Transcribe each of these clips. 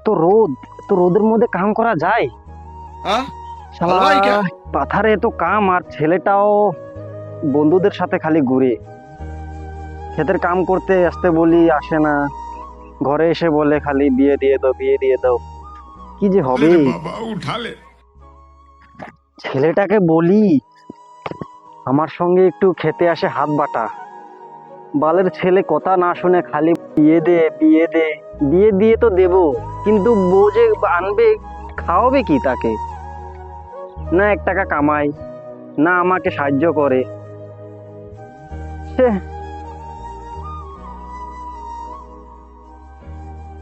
কত রোদ? তো রোদের মধ্যে কাম করা যায়? পাথারে এত কাম আর ছেলেটাও বন্ধুদের সাথে খালি ঘুরে। ক্ষেতের কাম করতে আসতে বলি আসে না। ঘরে এসে বলে খালি বিয়ে দিয়ে দাও বিয়ে দিয়ে দাও। কি যে হবে? ছেলেটাকে বলি আমার সঙ্গে একটু খেতে আসে হাত বাটা। বালের ছেলে কথা না শুনে খালি বিয়ে দে বিয়ে দে। বিয়ে দিয়ে তো দেবো। কিন্তু বউ যে আনবে খাওয়াবে কি তাকে? না এক টাকা কামাই না আমাকে সাহায্য করে।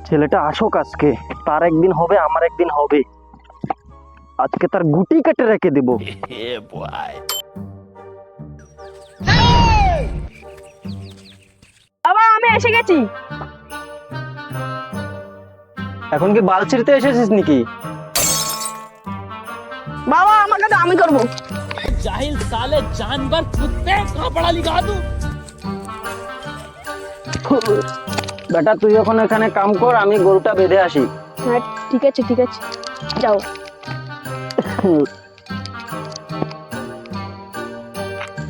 ছেলেটা আসুক আজকে তার একদিন হবে আমার একদিন হবে। আজকে তার গুটি কেটে রেখে দেবো। বাবা আমি এসে গেছি। এখন কি বাল ছিঁড়তে এসেছিস নাকি? বাবা আমাকে তো আমি করব। জাহিল সালে জানবার কুত্তে কাপড়া লিখা দু বেটা তুই এখন এখানে কাম কর আমি গরুটা বেঁধে আসি। হ্যাঁ ঠিক আছে ঠিক আছে। যাও।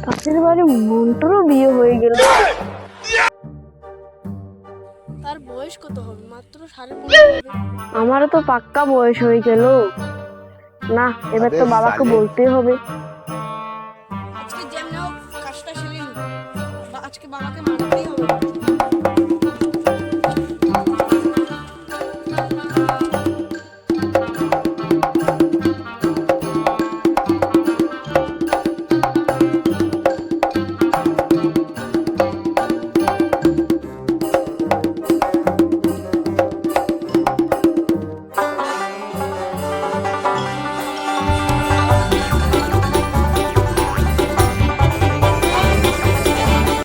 পাশের বাড়ি মন্টুরও বিয়ে হয়ে গেল। বয়স হবে? মাত্র সাড়ে আমারও তো পাক্কা বয়স হয়ে গেল। না এবার তো বাবাকে বলতে হবে। আজকে যেমন কাজটা সেরে আজকে বাবাকে হবে।